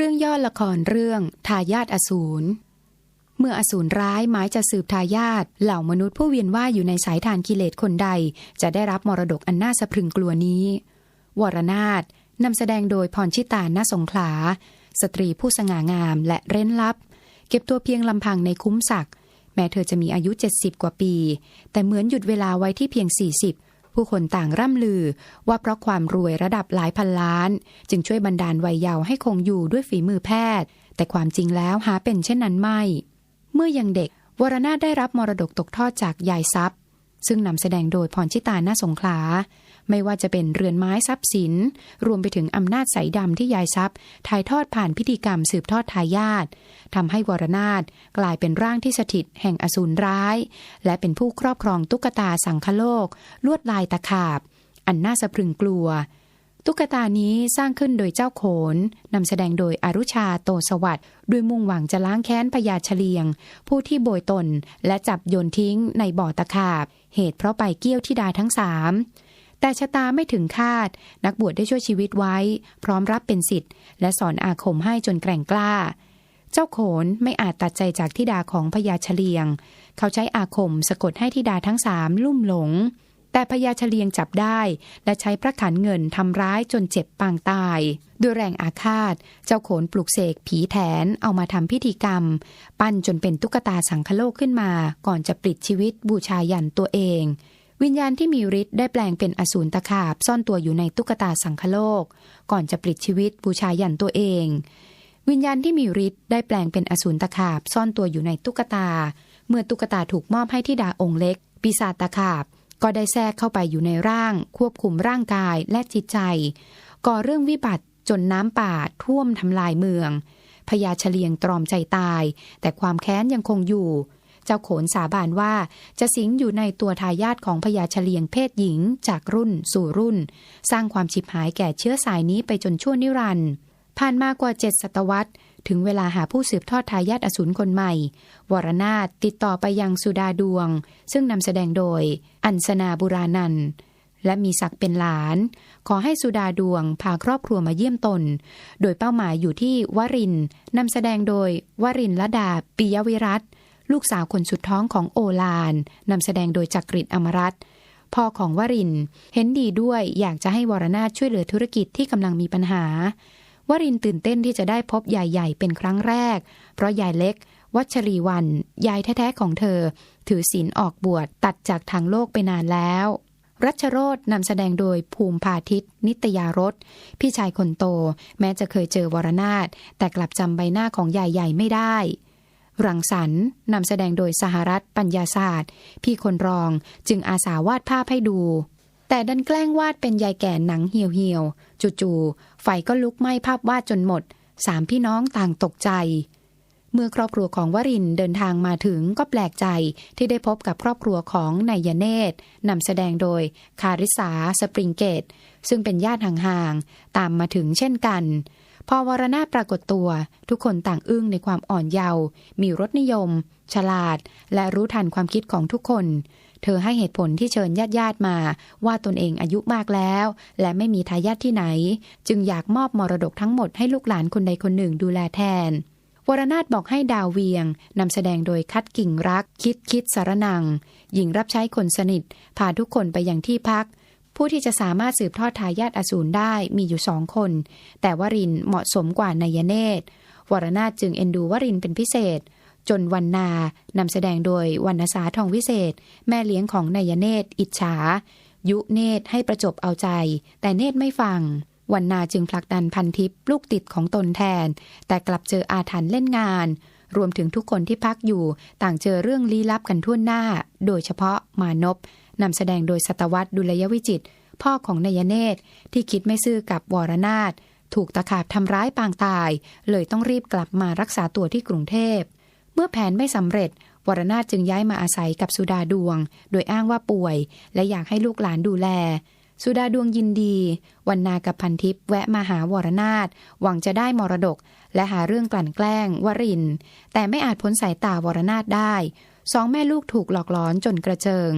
เรื่องย่อละครเรื่องทายาทอสูร เมื่ออสูรร้ายหมายจะสืบทายาทเหล่ามนุษย์ผู้เวียนว่ายอยู่ในสายทานกิเลสคนใด จะได้รับมรดกอันน่าสะพรึงกลัวนี้ วรนาถนำแสดงโดยพรชิตาณสงขลา สตรีผู้สง่างามและเร้นลับ เก็บตัวเพียงลำพังในคุ้มศักดิ์แม้เธอจะมีอายุ 70 กว่าปี แต่เหมือนหยุดเวลาไว้ที่เพียง 40 ผู้คนต่างร่ำลือว่าเพราะความรวยระดับหลายพันล้าน จึงช่วยบันดาลวัยเยาว์ให้คงอยู่ด้วยฝีมือแพทย์ แต่ความจริงแล้วหาเป็นเช่นนั้นไม่ เมื่อยังเด็กวรนาถได้รับมรดกตกทอดจากยายทรัพย์ ซึ่งนำแสดงโดยพรชิตาหน้าสงขลา ไม่ว่าจะเป็นเรือนไม้ทรัพย์สิน รวมไปถึงอำนาจใสดำที่ยายทรัพย์ถ่ายทอดผ่านพิธีกรรมสืบทอดทายาททำให้วรนาถกลายเป็นร่างที่สถิตแห่งอสูรร้าย และเป็นผู้ครอบครองตุ๊กตาสังคโลก ลวดลายตะขาบ อันน่าสะพรึงกลัว ตุ๊กตานี้สร้างขึ้นโดยเจ้าโขนนำแสดงโดยอรุชาโตสวัสด์ด้วยมุ่งหวังจะล้างแค้นพญาเฉลียง ผู้ที่โบยตนและจับโยนทิ้งในบ่อตะขาบ เหตุเพราะไปเกี้ยวที่ดาทั้งสาม แต่ชะตาไม่ถึงคาด นักบวชได้ช่วยชีวิตไว้ พร้อมรับเป็นสิทธิ์ และสอนอาคมให้จนแกร่งกล้า เจ้าโขนไม่อาจตัดใจจากทิดาของพญาเฉลียง เขาใช้อาคมสะกดให้ทิดาทั้งสามลุ่มหลง แต่พญาเฉลียงจับได้ และใช้พระขันเงินทำร้ายจนเจ็บปางตายด้วยแรงอาฆาต เจ้าโขนปลุกเสกผีแถนเอามาทำพิธีกรรม ปั้นจนเป็นตุ๊กตาสังคโลกขึ้นมา ก่อนจะปลิดชีวิตบูชายันตัวเอง วิญญาณที่มีฤทธิ์ได้แปลงเป็นอสูรตะขาบซ่อนตัวอยู่ในตุ๊กตาสังคโลก ก่อนจะปลิดชีวิตบูชายันตัวเอง วิญญาณที่มีฤทธิ์ได้แปลงเป็นอสูรตะขาบซ่อนตัวอยู่ในตุ๊กตา เมื่อตุ๊กตาถูกมอบให้ที่ดาองค์เล็ก ปีศาจตะขาบ ก็ได้แทรกเข้าไปอยู่ในร่าง ควบคุมร่างกายและจิตใจ ก่อเรื่องวิบัติจนน้ำป่าท่วมทำลายเมืองพญาเฉลียงตรอมใจตาย แต่ความแค้นยังคงอยู่ เจ้าโขนสาบานว่าจะสิงอยู่ในตัวทายาทของพญาเฉลียงเพศหญิง จากรุ่นสู่รุ่น สร้างความฉิบหายแก่เชื้อสายนี้ไปจนชั่วนิรันดร์ผ่านมากว่าเจ็ดศตวรรษ ถึงเวลาหาผู้สืบทอดทายาทอสูรคนใหม่ วรนาถติดต่อไปยังสุดาดวง ซึ่งนำแสดงโดย อัญสนาบุรานันและมีศักดิ์เป็นหลาน ขอให้สุดาดวงพาครอบครัวมาเยี่ยมตน โดยเป้าหมายอยู่ที่วรินนำแสดงโดยวรินละดาปิยวิรัต ลูกสาวคนสุดท้องของโอลานนำแสดงโดยจักริดอมรัตพ่อของวรินเห็นดีด้วยอยากจะให้วรนาถช่วยเหลือธุรกิจที่กำลังมีปัญหาวรินตื่นเต้นที่จะได้พบยายใหญ่เป็นครั้งแรก เพราะยายเล็ก วัชรีวัน ยายแท้ๆของเธอ ถือศีลออกบวชตัดจากทางโลกไปนานแล้ว รัชโรดนำแสดงโดยภูมิพาทิตนิตยารสพี่ชายคนโต แม้จะเคยเจอวรนาถแต่กลับจำใบหน้าของยายใหญ่ไม่ได้ รังสรรค์นำแสดงโดยสหรัฐปัญญาศาสตร์ พี่คนรองจึงอาสาวาดภาพให้ดู แต่ดันแกล้งวาดเป็นยายแก่หนังเหี่ยวเหี่ยวๆจู่ๆไฟก็ลุกไหม้ภาพวาดจนหมด สามพี่น้องต่างตกใจ เมื่อครอบครัวของวรินเดินทางมาถึงก็แปลกใจที่ได้พบกับครอบครัวของนายเนตรนำแสดงโดยคาริสาสปริงเกต ซึ่งเป็นญาติห่างๆตามมาถึงเช่นกัน พอวรนาปรากฏตัว ทุกคนต่างอึ้งในความอ่อนเยาว์มีรสนิยม ฉลาด และรู้ทันความคิดของทุกคน เธอให้เหตุผลที่เชิญญาติญาติๆมา ว่าตนเองอายุมากแล้ว และไม่มีทายาทที่ไหน จึงอยากมอบมรดกทั้งหมดให้ลูกหลานคนใดคนหนึ่งดูแลแทนวรนาถบอกให้ดาวเวียงนำแสดงโดยคัดกิ่งรัก คิดคิดสารนัง หญิงรับใช้คนสนิท พาทุกคนไปยังที่พัก ผู้ที่จะสามารถสืบทอดทายาทอสูรได้มีอยู่สองคน แต่วรินเหมาะสมกว่านายเนตร วรนาถจึงเอ็นดูวรินเป็นพิเศษ จนวันนานำแสดงโดยวรรณสาทองวิเศษ แม่เลี้ยงของนายเนตร อิจฉา ยุเนตรให้ประจบเอาใจ แต่เนตรไม่ฟังวันนาจึงผลักดันพันทิพย์ลูกติดของตนแทน แต่กลับเจออาถรรพ์เล่นงาน รวมถึงทุกคนที่พักอยู่ ต่างเจอเรื่องลี้ลับกันทั่วหน้า โดยเฉพาะมานพ นำแสดงโดยสตวัตดุลยวิจิต พ่อของนายเนตรที่คิดไม่ซื่อกับวรนาถถูกตะขาบทำร้ายปางตาย เลยต้องรีบกลับมารักษาตัวที่กรุงเทพ เมื่อแผนไม่สำเร็จ วรนาถจึงย้ายมาอาศัยกับสุดาดวง โดยอ้างว่าป่วย และอยากให้ลูกหลานดูแล สุดาดวงยินดีวันนากับพันทิพย์แวะมาหาวรนาถหวังจะได้มรดก และหาเรื่องกลั่นแกล้ง วริน แต่ไม่อาจพ้นสายตาวรนาถได้ สองแม่ลูกถูกหลอกหลอนจนกระเจิง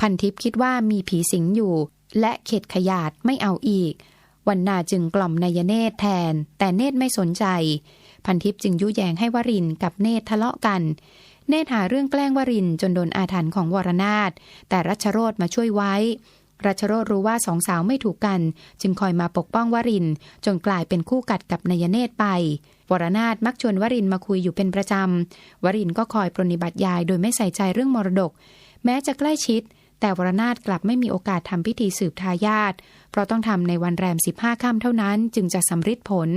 พันทิพย์คิดว่ามีผีสิงอยู่ และเข็ดขยาดไม่เอาอีก วันนาจึงกล่อมนายเนตรแทน แต่เนตรไม่สนใจ พันทิพย์จึงยุแยงให้วรินกับเนตรทะเลาะกัน เนตรหาเรื่องแกล้งวรินจนโดนอาถรรพ์ของวรนาถแต่รัชโรธมาช่วยไว้รัชโรธรู้ว่าสองสาวไม่ถูกกัน จึงคอยมาปกป้องวริน จนกลายเป็นคู่กัดกับนายเนตรไป วรนาถมักชวนวรินมาคุยอยู่เป็นประจำ วรินก็คอยปรนิบัติยายโดยไม่ใส่ใจเรื่องมรดก แม้จะใกล้ชิด แต่วรนาถกลับไม่มีโอกาสทำพิธีสืบทายาทเพราะต้องทำในวันแรม 15ค่ำเท่านั้นจึงจะสำฤทธิ์ผล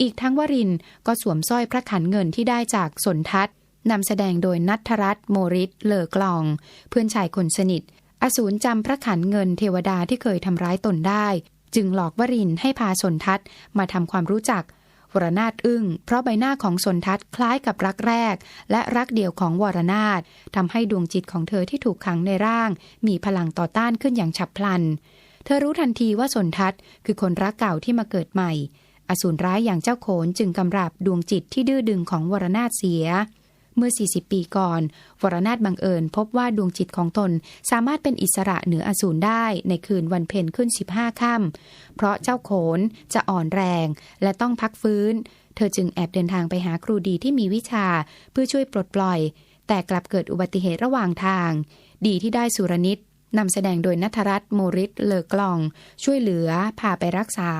อีกทั้งวรินก็สวมสร้อยพระขันเงินที่ได้จากสนทัศน์นำแสดงโดยนัทรัตน์โมริสเลอกลอง เพื่อนชายคนสนิท อสูรจำพระขันเงินเทวดาที่เคยทำร้ายตนได้ จึงหลอกวรินให้พาสนทัศน์มาทำความรู้จัก วรนาถอึ้ง เพราะใบหน้าของสนทัศน์คล้ายกับรักแรก และรักเดียวของวรนาถทำให้ดวงจิตของเธอที่ถูกขังในร่าง มีพลังต่อต้านขึ้นอย่างฉับพลัน เธอรู้ทันทีว่าสนทัศน์คือคนรักเก่าที่มาเกิดใหม่ อสูรร้ายอย่างเจ้าโขนจึงกำราบดวงจิตที่ดื้อดึงของวรนาถเสีย เมื่อ 40 ปีก่อน วรนาถบังเอิญพบว่าดวงจิตของตนสามารถเป็นอิสระเหนืออสูรได้ในคืนวันเพ็ญขึ้น 15 ค่ำเพราะเจ้าโขนจะอ่อนแรงและต้องพักฟื้น เธอจึงแอบเดินทางไปหาครูดีที่มีวิชาเพื่อช่วยปลดปล่อย แต่กลับเกิดอุบัติเหตุระหว่างทาง ดีที่ได้สุรนิตนำแสดงโดยนัทรัตน์โมริสเลอกลอง ช่วยเหลือพาไปรักษา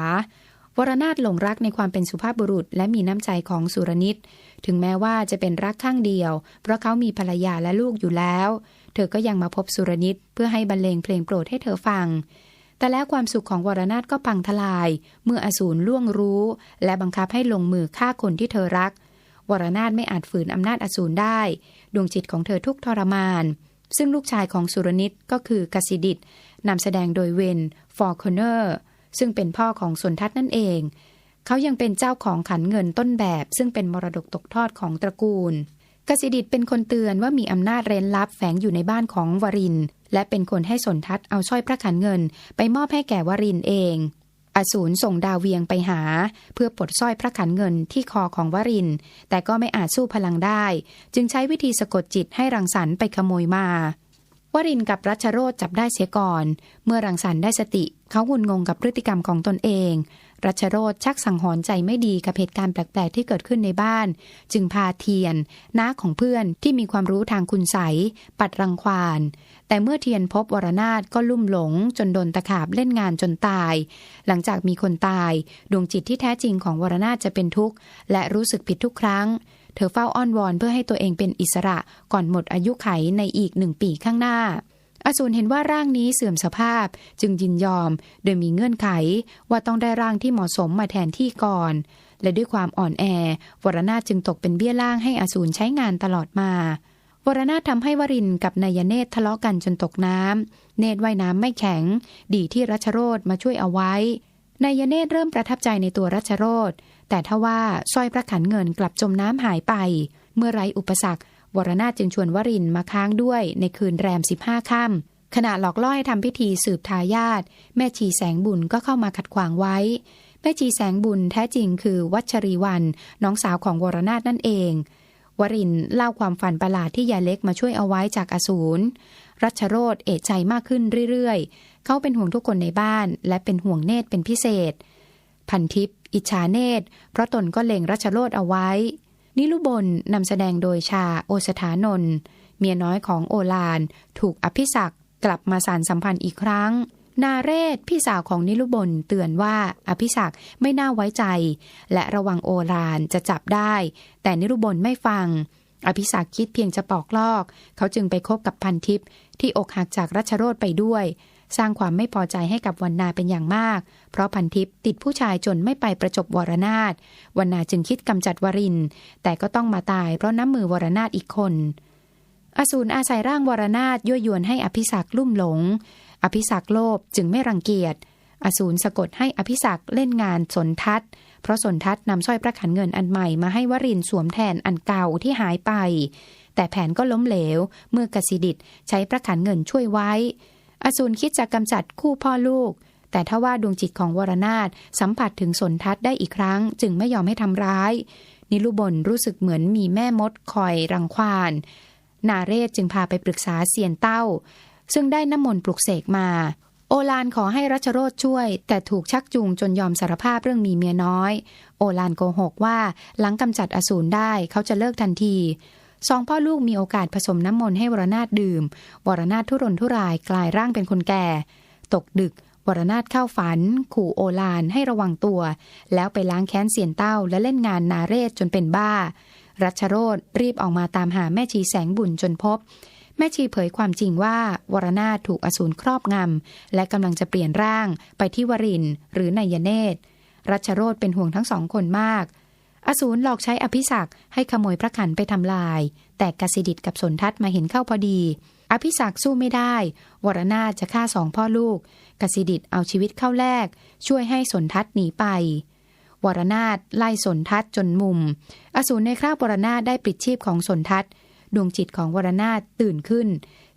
วรนาถหลงรักในความเป็นสุภาพบุรุษ และมีน้ำใจของสุรนิต ถึงแม้ว่าจะเป็นรักข้างเดียว เพราะเขามีภรรยาและลูกอยู่แล้ว เธอก็ยังมาพบสุรนิตเพื่อให้บรรเลงเพลงโปรดให้เธอฟัง แต่แล้วความสุขของวรนาถก็พังทลาย เมื่ออสูรล่วงรู้ และบังคับให้ลงมือฆ่าคนที่เธอรัก วรนาถไม่อาจฝืนอำนาจอสูรได้ ดวงจิตของเธอทุกทรมาน ซึ่งลูกชายของสุรนิตก็คือกสิดิตนำแสดงโดยเวนฟอร์คอนเนอร์ซึ่งเป็นพ่อของสนทัศน์นั่นเอง เขายังเป็นเจ้าของขันเงินต้นแบบ ซึ่งเป็นมรดกตกทอดของตระกูลกสิดิตเป็นคนเตือนว่ามีอำนาจเร้นลับแฝงอยู่ในบ้านของวริน และเป็นคนให้สนทัศเอาสร้อยพระขันเงิน ไปมอบให้แก่วรินเอง อสูรส่งดาวเวียงไปหา เพื่อปลดสร้อยพระขันเงินที่คอของวริน แต่ก็ไม่อาจสู้พลังได้ จึงใช้วิธีสะกดจิตให้รังสรรค์ไปขโมยมา วรินกับรัชโรธจับได้เสียก่อน เมื่อรังสรรค์ได้สติ เขางุนงงกับพฤติกรรมของตนเอง รัชโรธชักสังหรณ์ใจไม่ดีกับเหตุการณ์แปลก ๆ ที่เกิดขึ้นในบ้าน จึงพาเทียน น้าของเพื่อนที่มีความรู้ทางคุณใสยปัดรังควานแต่เมื่อเทียนพบวรนาถก็ลุ่มหลง จนโดนตะขาบเล่นงานจนตาย หลังจากมีคนตาย ดวงจิตที่แท้จริงของวรนาถจะเป็นทุกข์ และรู้สึกผิดทุกครั้ง เธอเฝ้าอ้อนวอนเพื่อให้ตัวเองเป็นอิสระก่อนหมดอายุไขในอีกหนึ่งปีข้างหน้า อสูรเห็นว่าร่างนี้เสื่อมสภาพจึงยินยอม โดยมีเงื่อนไขว่าต้องได้ร่างที่เหมาะสมมาแทนที่ก่อน และด้วยความอ่อนแอ วรนาจึงตกเป็นเบี้ยล่างให้อสูรใช้งานตลอดมาวรนาทำให้วรินกับนายเนตทะเลาะกันจนตกน้ำ เนตว่ายน้ำไม่แข็ง ดีที่รัชโรธมาช่วยเอาไว้นายเนตเริ่มประทับใจในตัวรัชโรธ แต่ถ้าว่าสร้อยพระขันเงินกลับจมน้ำหายไป เมื่อไรอุปสรรควรนาถจึงชวนวรินมาค้างด้วยในคืนแรมสิบห้าค่ำขณะหลอกล่อให้ทำพิธีสืบทายาทแม่ชีแสงบุญก็เข้ามาขัดขวางไว้ แม่ชีแสงบุญแท้จริงคือวัชรีวัน น้องสาวของวรนาถนั่นเอง วรินเล่าความฝันประหลาดที่ยายเล็กมาช่วยเอาไว้จากอสูรรัชโรธเอะใจมากขึ้นเรื่อยๆ เขาเป็นห่วงทุกคนในบ้าน และเป็นห่วงเนตรเป็นพิเศษ พันทิพย์อิจฉาเนตเพราะตนก็เล็งรัชโรธเอาไว้ นิลุบลนำแสดงโดยชาโอสถานนท์เมียน้อยของโอลาน ถูกอภิศักกลับมาสารสัมพันธ์อีกครั้ง นาเรศพี่สาวของนิลุบลเตือนว่าอภิศักไม่น่าไว้ใจ และระวังโอลานจะจับได้ แต่นิลุบลไม่ฟัง อภิศักคิดเพียงจะปอกลอก เขาจึงไปคบกับพันทิพย์ที่อกหักจากรัชโรธไปด้วย สร้างความไม่พอใจให้กับวันนาเป็นอย่างมาก เพราะพันทิพย์ติดผู้ชายจนไม่ไปประจบวรนาถวันนาจึงคิดกำจัดวริน แต่ก็ต้องมาตายเพราะน้ำมือวรนาถอีกคน อสูรอาศัยร่างวรนาถยั่วยวนให้อภิศักลุ่มหลง อภิศักโลภจึงไม่รังเกียจ อสูรสะกดให้อภิศักเล่นงานสนทัศเพราะสนทัศน์นำสร้อยพระขันเงินอันใหม่มาให้วรินสวมแทนอันเก่าที่หายไปแต่แผนก็ล้มเหลว เมื่อกสิดิตใช้พระขันเงินช่วยไว้ อสูรคิดจะกำจัดคู่พ่อลูก แต่ถ้าว่าดวงจิตของวรนาถสัมผัสถึงสนทัศน์ได้อีกครั้ง จึงไม่ยอมให้ทำร้าย นิลุบลรู้สึกเหมือนมีแม่มดคอยรังควานนาเรศจึงพาไปปรึกษาเซียนเต้า ซึ่งได้น้ำมนต์ปลุกเสกมา โอลานขอให้รัชโรธช่วย แต่ถูกชักจูงจนยอมสารภาพเรื่องมีเมียน้อย โอลานโกหกว่าหลังกำจัดอสูรได้เขาจะเลิกทันที สองพ่อลูกมีโอกาสผสมน้ำมนต์ให้วรนาถดื่ม วรนาถทุรนทุรายกลายร่างเป็นคนแก่ ตกดึก วรนาถเข้าฝัน ขู่โอลานให้ระวังตัว แล้วไปล้างแค้นเสียนเต้าและเล่นงานนาเรศจนเป็นบ้า รัชโรธรีบออกมาตามหาแม่ชีแสงบุญจนพบ แม่ชีเผยความจริงว่า วรนาถถูกอสูรครอบงำและกำลังจะเปลี่ยนร่างไปที่วรินหรือนายเนตรรัชโรธเป็นห่วงทั้งสองคนมาก อสูรหลอกใช้อภิศักให้ขโมยพระขันไปทำลาย แต่กสิดิตกับสนทัศมาเห็นเข้าพอดี อภิศักสู้ไม่ได้ วรนาจะฆ่าสองพ่อลูก กสิดิตเอาชีวิตเข้าแลกช่วยให้สนทัศหนีไป วรนาถไล่สนทัศจนมุม อสูรในคราบวรนาถได้ปลิดชีพของสนทัศดวงจิตของวรนาถตื่นขึ้น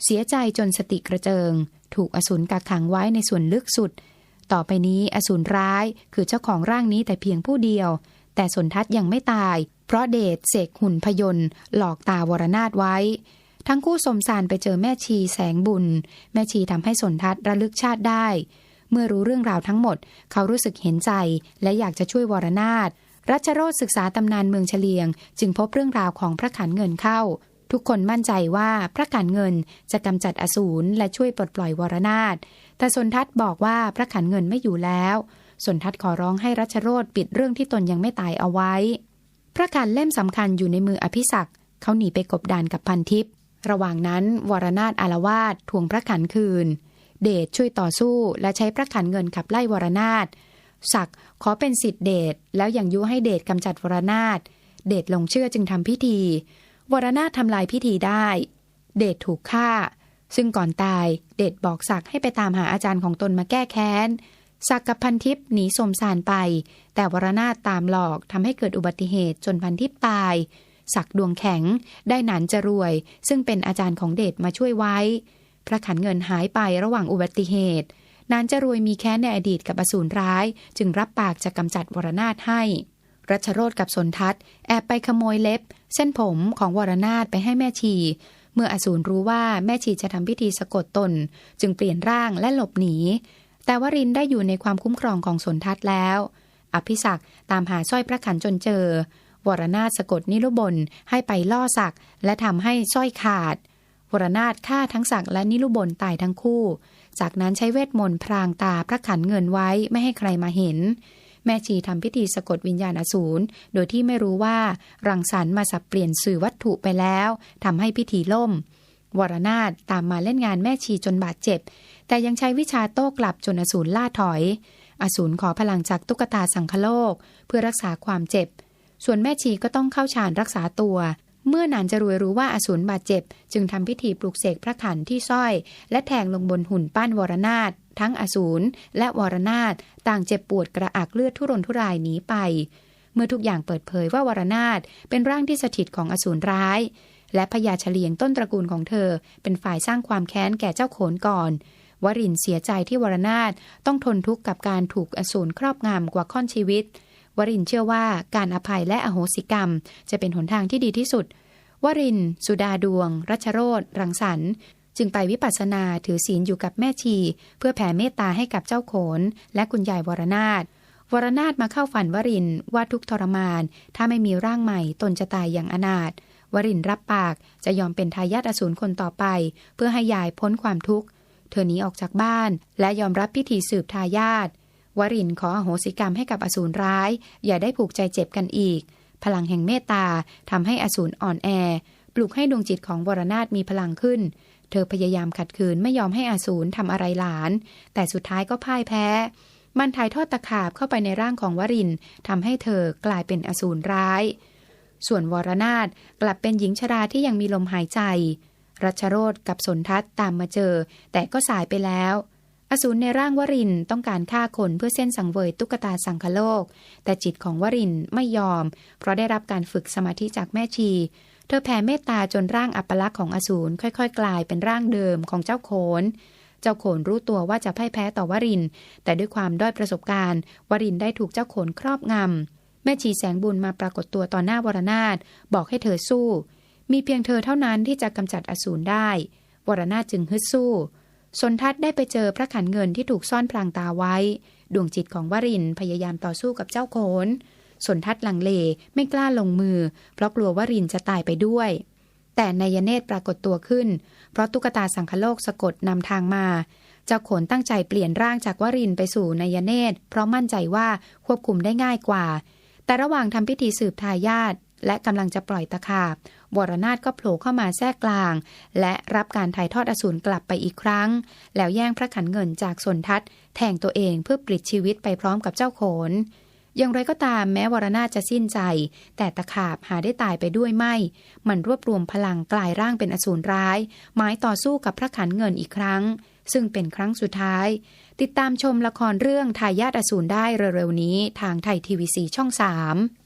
เสียใจจนสติกระเจิง ถูกอสูรกักขังไว้ในส่วนลึกสุด ต่อไปนี้อสูรร้ายคือเจ้าของร่างนี้แต่เพียงผู้เดียว แต่สนทัศน์ยังไม่ตาย เพราะเดชเสกหุ่นพยนต์หลอกตาวรนาถไว้ ทั้งคู่สมสารไปเจอแม่ชีแสงบุญ แม่ชีทำให้สนทัศน์ระลึกชาติได้ เมื่อรู้เรื่องราวทั้งหมด เขารู้สึกเห็นใจ และอยากจะช่วยวรนาถรัชโรธศึกษาตำนานเมืองเฉลียง จึงพบเรื่องราวของพระขันเงินเข้า ทุกคนมั่นใจว่าพระขันเงินจะกำจัดอสูรและช่วยปลดปล่อยวรนาถแต่สนทัศน์บอกว่าพระขันเงินไม่อยู่แล้ว สนทัศน์ขอร้องให้รัชโรธปิดเรื่องที่ตนยังไม่ตายเอาไว้ พระขันเล่มสำคัญอยู่ในมืออภิศักดิ์เขาหนีไปกบดานกับพันทิพย์ระหว่างนั้นวรนาถอารวาสทวงพระขันคืน เดชช่วยต่อสู้และใช้พระขันเงินขับไล่วรนาถศักดิ์ขอเป็นสิทธิเดชแล้วยังยุให้เดชกำจัดวรนาถเดชลงเชื่อจึงทำพิธี วรนาถทำลายพิธีได้ เดชถูกฆ่า ซึ่งก่อนตายเดชบอกศักดิ์ให้ไปตามหาอาจารย์ของตนมาแก้แค้น ศักดิ์กับพันทิพย์หนีสมสารไป แต่วรนาถตามหลอกทำให้เกิดอุบัติเหตุจนพันทิพย์ตาย ศักด์ดวงแข็งได้หนานจรวย ซึ่งเป็นอาจารย์ของเดชมาช่วยไว้ พระขันเงินหายไประหว่างอุบัติเหตุนานจรวยมีแค้นในอดีตกับอสูรร้าย จึงรับปากจะกำจัดวรนาถให้ รัชโรธกับสนทัศน์แอบไปขโมยเล็บ เส้นผมของวรนาถไปให้แม่ชีเมื่ออสูรรู้ว่าแม่ชีจะทำพิธีสะกดตน จึงเปลี่ยนร่างและหลบหนี แต่วรินได้อยู่ในความคุ้มครองของสนทัศน์แล้ว อภิศักตามหาสร้อยพระขันจนเจอ วรนาถสะกดนิรุบลให้ไปล่อศักด์และทำให้สร้อยขาด วรนาถฆ่าทั้งศักด์และนิรุบลตายทั้งคู่ จากนั้นใช้เวทมนต์พรางตาพระขันเงินไว้ไม่ให้ใครมาเห็น แม่ชีทำพิธีสะกดวิญญาณอสูรโดยที่ไม่รู้ว่า รังสรรค์มาสับเปลี่ยนสื่อวัตถุไปแล้วทำให้พิธีล่ม วรนาถตามมาเล่นงานแม่ชีจนบาดเจ็บ แต่ยังใช้วิชาโต้กลับจนอสูรล่าถอย อสูรขอพลังจากตุ๊กตาสังคโลก เพื่อรักษาความเจ็บ ส่วนแม่ชีก็ต้องเข้าฌานรักษาตัว เมื่อนานจะรวยรู้ว่าอสูรบาดเจ็บ จึงทำพิธีปลุกเสกพระขันที่สร้อย และแทงลงบนหุ่นปั้นวรนาถทั้งอสูรและวรนาถต่างเจ็บปวดกระอักเลือดทุรนทุรายหนีไป เมื่อทุกอย่างเปิดเผยว่าวรนาถเป็นร่างที่สถิตของอสูรร้าย และพญาเฉลียงต้นตระกูลของเธอ เป็นฝ่ายสร้างความแค้นแก่เจ้าโขนก่อน วรินเสียใจที่วรนาถต้องทนทุกข์กับการถูกอสูรครอบงำกว่าค่อนชีวิต วรินเชื่อว่าการอภัยและอโหสิกรรม จะเป็นหนทางที่ดีที่สุด วริน สุดาดวง รัชโรธรังสรรค์จึงไปวิปัสสนาถือศีลอยู่กับแม่ชี เพื่อแผ่เมตตาให้กับเจ้าโขน และคุณยายวรนาถวรนาถมาเข้าฝันวรินว่าทุกทรมาน ถ้าไม่มีร่างใหม่ตนจะตายอย่างอนาถ วรินรับปากจะยอมเป็นทายาทอสูรคนต่อไป เพื่อให้ยายพ้นความทุกข์ เธอหนีออกจากบ้านและยอมรับพิธีสืบทายาทวรินขออโหสิกรรมให้กับอสูรร้าย อย่าได้ผูกใจเจ็บกันอีก พลังแห่งเมตตาทำให้อสูรอ่อนแอ ปลุกให้ดวงจิตของวรนาถมีพลังขึ้น เธอพยายามขัดขืนไม่ยอมให้อสูรทำอะไรหลาน แต่สุดท้ายก็พ่ายแพ้ มันถ่ายทอดตะขาบเข้าไปในร่างของวรินทำให้เธอกลายเป็นอสูรร้าย ส่วนวรนาถกลับเป็นหญิงชราที่ยังมีลมหายใจ รัชโรธกับสนทัศน์ตามมาเจอ แต่ก็สายไปแล้ว อสูรในร่างวรินต้องการฆ่าคนเพื่อเส้นสังเวยตุ๊กตาสังคโลก แต่จิตของวรินไม่ยอม เพราะได้รับการฝึกสมาธิจากแม่ชี เธอแผ่เมตตาจนร่างอัปลักษณ์ของอสูรค่อยๆ กลายเป็นร่างเดิมของเจ้าโขนเจ้าโขนรู้ตัวว่าจะพ่ายแพ้ต่อวริน แต่ด้วยความด้อยประสบการณ์ วรินได้ถูกเจ้าโขนครอบงำ แม่ชีแสงบุญมาปรากฏตัวต่อหน้าวรนาถบอกให้เธอสู้ มีเพียงเธอเท่านั้นที่จะกำจัดอสูรได้ วรนาถจึงฮึดสู้ สนทัศน์ได้ไปเจอพระขันเงินที่ถูกซ่อนพลางตาไว้ ดวงจิตของวรินพยายามต่อสู้กับเจ้าโขนสนทัศน์ลังเลไม่กล้าลงมือ เพราะกลัววรินจะตายไปด้วย แต่นายเนตรปรากฏตัวขึ้น เพราะตุ๊กตาสังคโลกสะกดนำทางมาเจ้าโขนตั้งใจเปลี่ยนร่างจากวรินไปสู่นายเนตรเพราะมั่นใจว่าควบคุมได้ง่ายกว่า แต่ระหว่างทำพิธีสืบทายาทและกำลังจะปล่อยตะขาบวรนาถก็โผล่เข้ามาแทรกกลาง และรับการถ่ายทอดอสูรกลับไปอีกครั้ง แล้วแย่งพระขันเงินจากสนทัศน์แทงตัวเองเพื่อปลิดชีวิตไปพร้อมกับเจ้าโขน อย่างไรก็ตามแม้วรนาจะสิ้นใจ แต่ตะขาบหาได้ตายไปด้วยไม่ มันรวบรวมพลังกลายร่างเป็นอสูรร้าย หมายต่อสู้กับพระขันเงินอีกครั้ง ซึ่งเป็นครั้งสุดท้าย ติดตามชมละครเรื่องทายาทอสูรได้เร็วๆนี้ทางไทยทีวีสีช่อง3